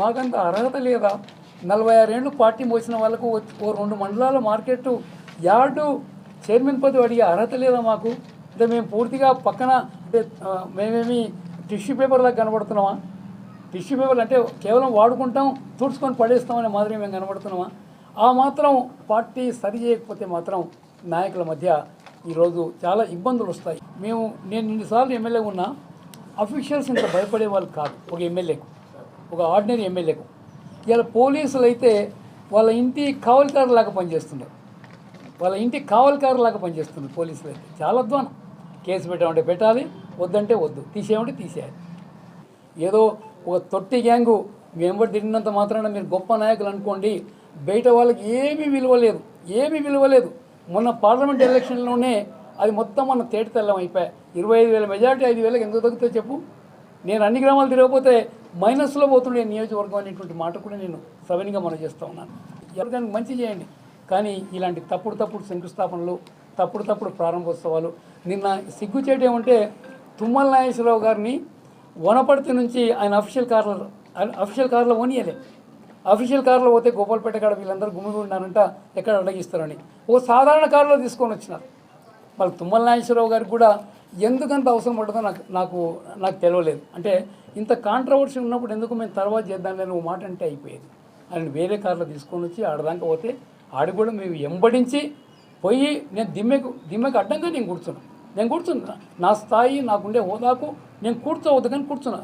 మాకంత అర్హత లేదా? నలభై ఆరేళ్ళు పార్టీ మోసిన వాళ్ళకు ఓ- రెండు మండలాల మార్కెట్ యార్డు చైర్మన్ పదవి అడిగే అర్హత లేదా మాకు? అంటే మేము పూర్తిగా పక్కన అంటే మేమేమి టిష్యూ పేపర్లా కనబడుతున్నామా? టిష్యూ పేపర్లు అంటే కేవలం వాడుకుంటాం తుడుచుకొని పడేస్తామనే మాదిరి మేము కనబడుతున్నామా? ఆ మాత్రం పార్టీ సరి చేయకపోతే మాత్రం నాయకుల మధ్య ఈరోజు చాలా ఇబ్బందులు వస్తాయి. మేము నేను ఇన్నిసార్లు ఎమ్మెల్యే ఉన్నా అఫీషియల్స్ ఇంత భయపడే వాళ్ళు కాదు ఒక ఎమ్మెల్యేకు. ఒక ఆర్డినరీ ఎమ్మెల్యేకు ఇలా పోలీసులు అయితే వాళ్ళ ఇంటి కావలికారులాగా పనిచేస్తున్నారు వాళ్ళ ఇంటి కావలికారులాగా పనిచేస్తున్నారు పోలీసులు అయితే చాలా అధ్వానం. కేసు పెట్టామంటే పెట్టాలి వద్దంటే వద్దు. తీసేయమంటే తీసేయాలి. ఏదో ఒక తొట్టి గ్యాంగు వెంబడి తిరిగినంత మాత్రాన మీరు గొప్ప నాయకులు అనుకోండి బయట వాళ్ళకి ఏమీ విలువ లేదు. ఏమీ విలువ లేదు. మొన్న పార్లమెంట్ ఎలక్షన్లోనే అది మొత్తం మన తేటతెల్లం అయిపోయాయి ఇరవై ఐదు వేల మెజార్టీ ఐదు వేలకు ఎందుకు తగ్గుతుందో చెప్పు. నేను అన్ని గ్రామాలు తిరగకపోతే మైనస్లో పోతుండే నియోజకవర్గం అనేటువంటి మాట కూడా నేను సవినిగా మనం చేస్తూ ఉన్నాను. ఎవరికైనా మంచి చేయండి. కానీ ఇలాంటి తప్పుడు తప్పుడు శంకుస్థాపనలు తప్పుడు తప్పుడు ప్రారంభోత్సవాలు నిన్న సిగ్గుచేటు ఏమంటే తుమ్మల నాగేశ్వరరావు గారిని వనపర్తి నుంచి ఆయన అఫీషియల్ కార్లో అఫీషియల్ కార్లో ఓనియలే అఫీషియల్ కార్లో పోతే గోపాల్పేట కాడ వీళ్ళందరూ గుమిగి ఉన్నారంట ఎక్కడ అడగిస్తారని ఓ సాధారణ కారులో తీసుకొని వచ్చినారు. వాళ్ళు తుమ్మల నాగేశ్వరరావు గారికి కూడా ఎందుకంత అవసరం పడుతుందో నాకు నాకు నాకు తెలియలేదు అంటే ఇంత కాంట్రవర్సీ ఉన్నప్పుడు ఎందుకు మేము తర్వాత చేద్దాం ఓ మాట అంటే అయిపోయేది. ఆయన వేరే కార్లో తీసుకొని వచ్చి ఆడదాకా పోతే ఆడి కూడా మేము ఎంబడించి పోయి నేను దిమ్మెకు దిమ్మెకు అడ్డంగా నేను కూర్చున్నాను నేను కూర్చున్నా. నా స్థాయి నాకుండే హోదాకు నేను కూర్చోవద్దు కానీ కూర్చున్నా.